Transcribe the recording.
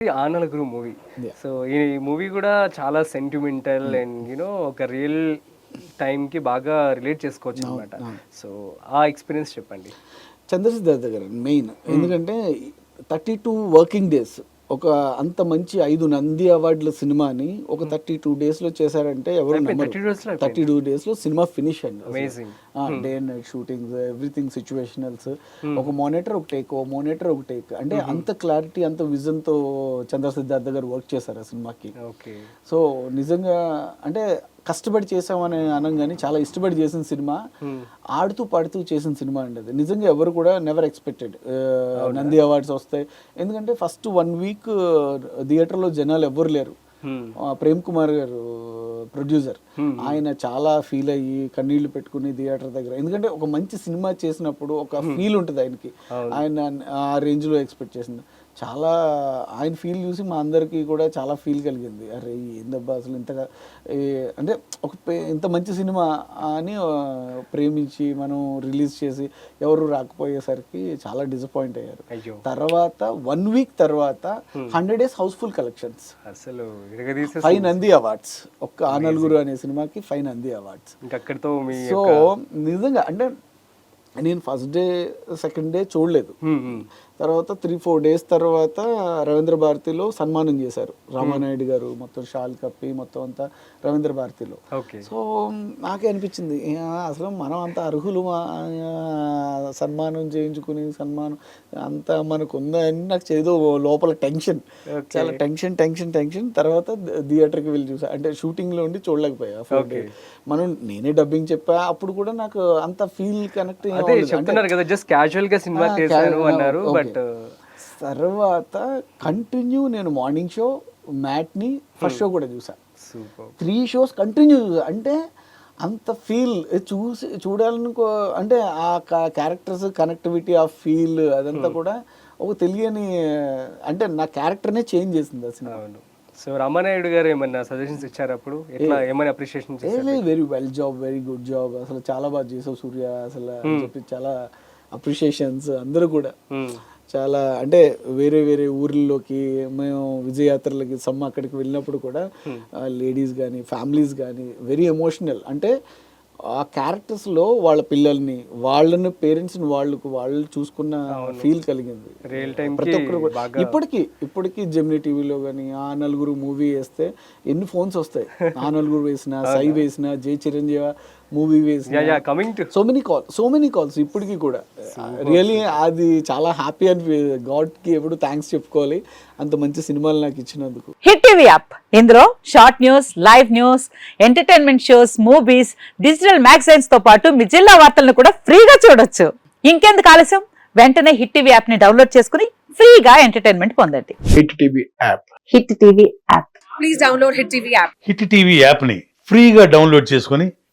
ఆ నలుగురు movie. So ఈ మూవీ కూడా చాలా సెంటిమెంటల్ అండ్ యూనో ఒక రియల్కి బాగా రిలేట్ చేసుకోవచ్చు అనమాట సో ఆ ఎక్స్పీరియన్స్ చెప్పండి. చంద్రసిద్ధార్థ గారు మెయిన్ ఎందుకంటే థర్టీ టూ వర్కింగ్ డేస్ ఒక అంత మంచి ఐదు నంది అవార్డుల సినిమాని ఒక థర్టీ టూ డేస్లో చేశారంటే ఎవరు అయిపోయింది, 30 days లో థర్టీ టూ డేస్లో సినిమా ఫినిష్ అండి. Day and night shootings everything situationals. ఒక మానిటర్ ఒక టేక్ ఒక మానిటర్ ఒక టేక్. అంటే అంత క్లారిటీ అంత విజన్తో చంద్ర సిద్ధార్థ గారు వర్క్ చేశారు ఆ సినిమాకి. ఓకే. సో నిజంగా అంటే కష్టపడి చేసామని అనం కానీ చాలా ఇష్టపడి చేసిన సినిమా. ఆడుతూ పాడుతూ చేసిన సినిమా అండి అది. నిజంగా ఎవరు కూడా నెవర్ ఎక్స్పెక్టెడ్ నంది అవార్డ్స్ వస్తాయి. ఎందుకంటే ఫస్ట్ వన్ వీక్ థియేటర్లో జనాలు ఎవ్వరు లేరు. ప్రేమ్ కుమార్ గారు ప్రొడ్యూసర్ ఆయన చాలా ఫీల్ అయ్యి కన్నీళ్ళు పెట్టుకుని థియేటర్ దగ్గర. ఎందుకంటే ఒక మంచి సినిమా చేసినప్పుడు ఒక ఫీల్ ఉంటుంది ఆయనకి. ఆయన ఆ రేంజ్లో ఎక్స్పెక్ట్ చేసింది. చాలా ఆయన ఫీల్ చూసి మా అందరికీ కూడా చాలా ఫీల్ కలిగింది. అరే ఏందబ్బా అసలు ఇంతగా అంటే ఒక ఇంత మంచి సినిమా అని ప్రేమించి మనం రిలీజ్ చేసి ఎవరు రాకపోయేసరికి చాలా డిసప్పాయింట్ అయ్యారు. అయ్యో. తర్వాత వన్ వీక్ తర్వాత hundred days house full collections అసలు ఫైవ్ నంది అవార్డ్స్ ఒక్క ఆ నలుగురు అనే సినిమాకి ఫైవ్ నంది అవార్డ్స్ సో నిజంగా అంటే నేను ఫస్ట్ డే సెకండ్ డే చూడలేదు. Hmm, hmm. తర్వాత త్రీ ఫోర్ డేస్ తర్వాత రవీంద్ర భారతిలో సన్మానం చేశారు. రామానాయుడు గారు మొత్తం షాల్ కప్పి మొత్తం అంతా రవీంద్ర భారతిలో. ఓకే. సో నాకే అనిపించింది. అసలు మనం అంత అర్హులు సన్మానం చేయించుకుని సన్మానం అంత మనకు ఉందని నాకు ఏదో లోపల టెన్షన్. చాలా టెన్షన్ టెన్షన్ టెన్షన్. తర్వాత థియేటర్కి వెళ్ళి చూసా. అంటే షూటింగ్లో ఉండి చూడలేకపోయా ఫోర్. మనం నేనే డబ్బింగ్ చెప్పా. అప్పుడు కూడా నాకు అంత ఫీల్ కనెక్ట్ చెప్తున్నారు కదా జస్ట్ క్యాజువల్గా సినిమా చేశాను అన్నారు. okay. బట్ తర్వాత కంటిన్యూ నేను morning show matinee first show కూడా చూసా. సూపర్ త్రీ షోస్ కంటిన్యూ చూసా. అంటే అంత ఫీల్ చూసి చూడాలని కో- అంటే ఆ క్యారెక్టర్స్ కనెక్టివిటీ ఆ ఫీల్ అదంతా కూడా ఒక తెలియని అంటే నా క్యారెక్టర్నే చేంజ్ చేసింది ఆ సినిమా. సో రామానాయుడు గారు ఏమన్నా సజెషన్స్ ఇచ్చారు అప్పుడు? ఎట్లా ఏమైనా appreciation very well job very good job అసలు చాలా బాగా చేసావు సూర్య అసలు అని చెప్పి చాలా అప్రిషియేషన్స్ అందరూ కూడా. చాలా అంటే వేరే వేరే ఊర్లలోకి మేము విజయయాత్రలకి సమ్మ అక్కడికి వెళ్ళినప్పుడు కూడా లేడీస్ కానీ ఫ్యామిలీస్ కానీ వెరీ ఎమోషనల్ అంటే ఆ క్యారెక్టర్స్లో వాళ్ళ పిల్లల్ని వాళ్ళని పేరెంట్స్ వాళ్ళకు వాళ్ళు చూసుకున్న ఫీల్ కలిగింది. రియల్ టైం ప్రతి ఒక్కరు ఇప్పటికీ ఇప్పటికీ జెమినీ టీవీలో కానీ ఆ నలుగురు మూవీ వేస్తే ఎన్ని ఫోన్స్ వస్తాయి? ఆ నలుగురు వేసిన సై వేసిన జై చిరంజీవి మూవీ వేసిన yeah yeah coming to so many call so many calls ఇప్పటికీ కూడా. రియలీ అది చాలా హ్యాపీ అని గాడ్కి ఎప్పుడు థ్యాంక్స్ చెప్పుకోవాలి. అంత మంచి సినిమాలు నాకు ఇచ్చినందుకు. హిట్ టీవీ యాప్ ఇందులో short news live news entertainment shows movies digital మ్యాగజైన్స్తో పాటు మీ జిల్లా వార్తలను కూడా ఫ్రీగా చూడొచ్చు. ఇంకెందుకు ఆలస్యం? వెంటనే హిట్ టీవీ యాప్ని డౌన్లోడ్ చేసుకుని ఫ్రీగా ఎంటర్టైన్మెంట్ పొందండి. Hit TV app hit TV app hit TV యాప్ని ఫ్రీగా డౌన్లోడ్ చేసుకొని